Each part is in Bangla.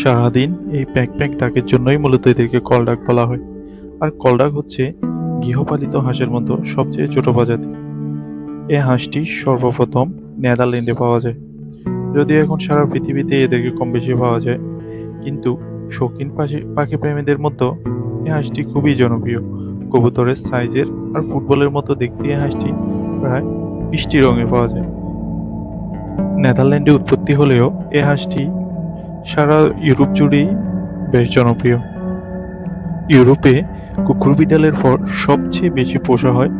সারাদিন এই প্যাক প্যাক ডাকের জন্যই মূলত এদেরকে কলডাক বলা হয়। আর কলডাক হচ্ছে গৃহপালিত হাঁসের মতো সবচেয়ে ছোট প্রজাতি। এ হাঁসটি সর্বপ্রথম নেদারল্যান্ডে পাওয়া যায়। যদিও এখন সারা পৃথিবীতে এদেরকে কম বেশি পাওয়া যায়, কিন্তু শৌখিন পাখি পাখি প্রেমীদের মধ্যে এই হাঁসটি খুবই জনপ্রিয়। কবুতরের সাইজের আর ফুটবলের মতো দেখতে এই হাঁসটি প্রায় মিষ্টি রঙে পাওয়া যায়। নেদারল্যান্ডে উৎপত্তি হলেও এই হাঁসটি সারা ইউরোপ জুড়েই বেশ জনপ্রিয়। ইউরোপে কুকুর বিড়ালের পর সবচেয়ে বেশি পোষা হয়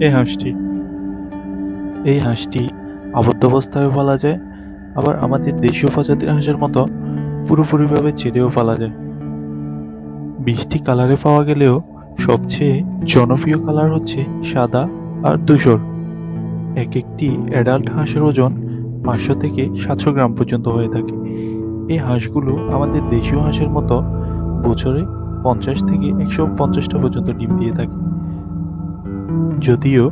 এই হাঁসটি। এই হাঁসটি আবদ্ধ অবস্থায়ও পালা যায়, আবার আমাদের দেশীয় প্রজাতির হাঁসের মতো পুরোপুরিভাবে ছেড়েও পালা যায়। বৃষ্টি কালারে পাওয়া গেলেও সবচেয়ে জনপ্রিয় কালার হচ্ছে সাদা আর ধূসর। এক একটি অ্যাডাল্ট হাঁসের ওজন পাঁচশো থেকে সাতশো গ্রাম পর্যন্ত হয়ে থাকে। এই হাঁসগুলো আমাদের দেশীয় হাঁসের মতো বছরে পঞ্চাশ থেকে একশো পঞ্চাশটা পর্যন্ত ডিম দিয়ে থাকে। যদিও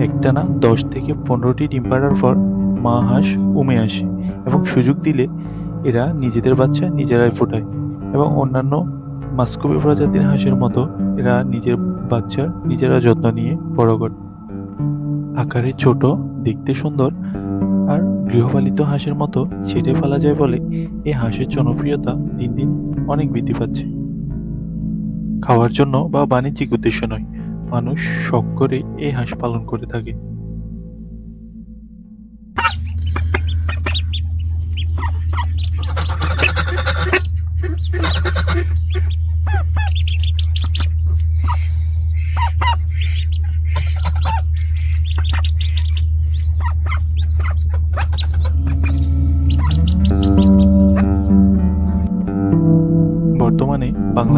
একটানা দশ থেকে পনেরোটি ডিম পাড়ার পর মা হাঁস উমে আসে এবং সুযোগ দিলে এরা নিজেদের বাচ্চা নিজেরাই ফোটায় এবং অন্যান্য মাস্কোবি প্রজাতির হাঁসের মতো এরা নিজের বাচ্চার নিজেরা যত্ন নিয়ে বড় করে। আকারে ছোট, দেখতে সুন্দর আর গৃহপালিত হাঁসের মতো ছেড়ে ফেলা যায় বলে এই হাঁসের জনপ্রিয়তা দিন দিন অনেক বৃদ্ধি পাচ্ছে। খাওয়ার জন্য বা বাণিজ্যিক উদ্দেশ্য নয়, মানুষ শখ করে এই হাঁস পালন করে থাকে।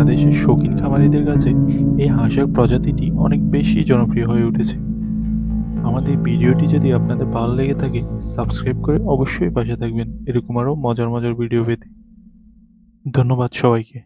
বাংলাদেশের শৌখিন খামারিদের কাছে এই হাঁসের প্রজাতিটি অনেক বেশি জনপ্রিয় হয়ে উঠেছে। আমাদের ভিডিওটি যদি আপনাদের ভালো লেগে থাকে, সাবস্ক্রাইব করে অবশ্যই পাশে থাকবেন। এরকম আরও মজার মজার ভিডিও পেতে। ধন্যবাদ সবাইকে।